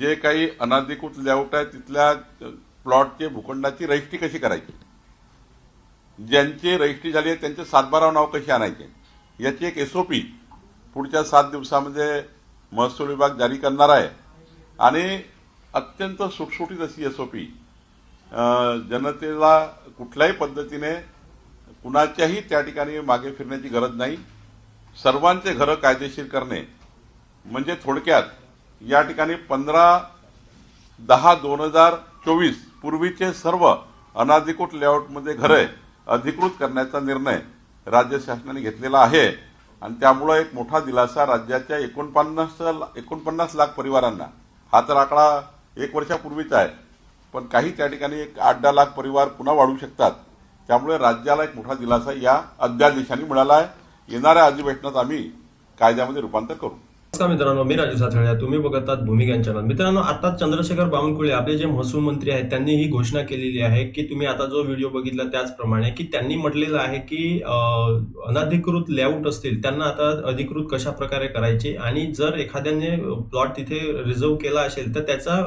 जे काही अनाधिकृत लेआउट आहे तिथल्या प्लॉटचे भूखंडाची रजिस्ट्री कशी करायची? ज्यांची रजिस्ट्री झाली आहे त्यांचे सातबारा नाव कशी आणायचे? याची एक एसओपी पुढच्या सात दिवसामध्ये महसूल विभाग जारी करणार आहे. आणि अत्यंत सुटसुटीत अशी एसओपी जनतेला कुठल्याही पद्धतीने कुणाच्याही त्या ठिकाणी मागे फिरण्याची गरज नाही. सर्वांचे घरं कायदेशीर करणे म्हणजे थोडक्यात या ठिकाणी पंधरा दहा दोन हजार चोवीस पूर्वीचे सर्व अनाधिकृत लेआउटमध्ये घरे अधिकृत करण्याचा निर्णय राज्य शासनाने घेतलेला आहे. आणि त्यामुळं एक मोठा दिलासा राज्याच्या एकोणपन्नास एकोणपन्नास लाख परिवारांना. हा तर आकडा एक वर्षापूर्वीचा आहे पण काही त्या ठिकाणी एक आठ दहा लाख परिवार पुन्हा वाढू शकतात. त्यामुळे राज्याला एक मोठा दिलासा या अध्यादेशाने मिळाला आहे. येणाऱ्या अधिवेशनात आम्ही कायद्यामध्ये रूपांतर करू. नमस्कार मित्रांनो मी राजू साथळ्या तुम्ही बघतात भूमिका चॅनल. मित्रांनो आता चंद्रशेखर बावनकुळे आपले जे महसूल मंत्री आहेत त्यांनी ही घोषणा केलेली आहे की तुम्ही आता जो व्हिडिओ बघितला त्याचप्रमाणे की त्यांनी म्हटलेलं आहे की अनधिकृत लेआउट असतील त्यांना आता अधिकृत कशा प्रकारे करायचे? आणि जर एखाद्याने प्लॉट तिथे रिझर्व केला असेल तर त्याचा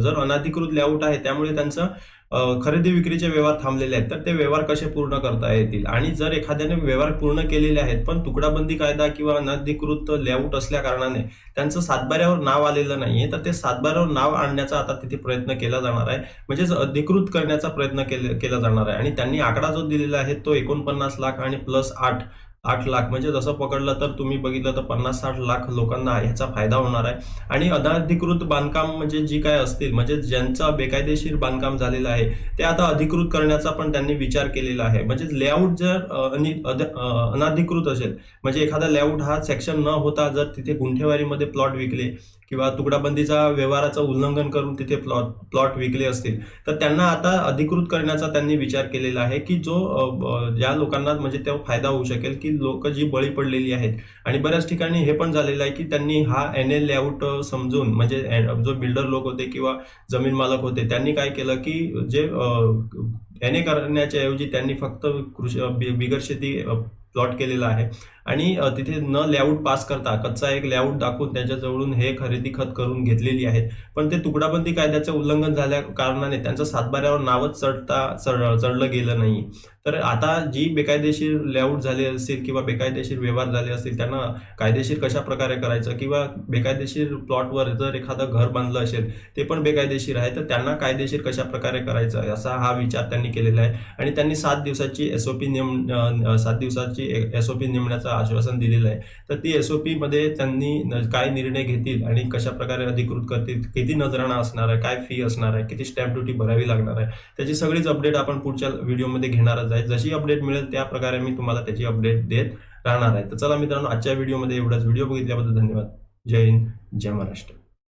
जर अनधिकृत लेआउट आहे त्यामुळे त्यांचं खरेदी विक्रीचे व्यवहार थांबलेले आहेत तर ते व्यवहार कसे पूर्ण करता येतील? आणि जर एखाद्याने व्यवहार पूर्ण केलेले आहेत पण तुकडाबंदी कायदा किंवा अनधिकृत लेआउट असल्या कारणाने त्यांचं सातबाऱ्यावर नाव आलेलं नाहीये तर ते सातबाऱ्यावर नाव आणण्याचा आता तिथे प्रयत्न केला जाणार आहे. म्हणजेच अधिकृत करण्याचा प्रयत्न केले- केला जाणार आहे. आणि त्यांनी आकडा जो दिलेला आहे तो एकोणपन्नास लाख आणि प्लस आठ आठ लाख. म्हणजे जसं पकडलं तर तुम्ही बघितलं तर पन्नास साठ लाख लोकांना ह्याचा फायदा होणार आहे. आणि अनधिकृत बांधकाम म्हणजे जी काय असतील म्हणजे ज्यांचं बेकायदेशीर बांधकाम झालेलं आहे ते आता अधिकृत करण्याचा पण त्यांनी विचार केलेला आहे. म्हणजे लेआउट जर अनाधिकृत अनधिकृत असेल म्हणजे एखादा लेआउट हा सेक्शन न होता जर तिथे गुंठेवारीमध्ये प्लॉट विकले किंवा तुकडाबंदीचा व्यवहाराचं उल्लंघन करून तिथे प्लॉट प्लॉट विकले असतील तर त्यांना आता अधिकृत करण्याचा त्यांनी विचार केलेला आहे की जो ज्या लोकांना म्हणजे तो फायदा होऊ शकेल की लोक जी बळी पडलेली आहेत. आणि बऱ्याच ठिकाणी हे पण झालेलं आहे की त्यांनी हा एन एल लेआउट समजून म्हणजे जो बिल्डर लोक होते किंवा जमीन मालक होते त्यांनी काय केलं की जे एन ए करण्याच्या ऐवजी त्यांनी फक्त कृषी बिगर शेती प्लॉट केलेला आहे. आणि तिथे न लेआउट पास करता कच्चा एक लेआउट दाखवून त्यांच्याजवळून हे खरेदी खत करून घेतलेली आहे. पण ते तुकडाबंदी कायद्याचं उल्लंघन झाल्या कारणाने त्यांचं सातबाऱ्यावर नावच चढता चढ चढलं गेलं नाही. तर आता जी बेकायदेशीर लेआउट झाले असतील किंवा बेकायदेशीर व्यवहार झाले असतील त्यांना कायदेशीर कशा प्रकारे करायचं किंवा बेकायदेशीर प्लॉटवर जर एखादं घर बांधलं असेल ते पण बेकायदेशीर आहे तर त्यांना कायदेशीर कशा प्रकारे करायचं असा हा विचार त्यांनी केलेला आहे. आणि त्यांनी सात दिवसाची एसओपी नेम सात दिवसाची एसओपी नेमण्याचा आश्वासन दिलेलं आहे. तर ती एस ओ पीमध्ये त्यांनी न- काय निर्णय घेतील आणि कशा प्रकारे अधिकृत करतील किती नजराणा असणार आहे काय फी असणार आहे किती स्टॅम्प ड्युटी भरावी लागणार आहे त्याची सगळीच अपडेट आपण पुढच्या व्हिडिओमध्ये घेणारच आहे. जशी अपडेट मिळेल त्या प्रकारे मी तुम्हाला त्याची अपडेट देत राहणार आहे. तर चला मित्रांनो आजच्या व्हिडिओमध्ये एवढाच. व्हिडिओ बघितल्याबद्दल धन्यवाद. जय हिंद जय महाराष्ट्र.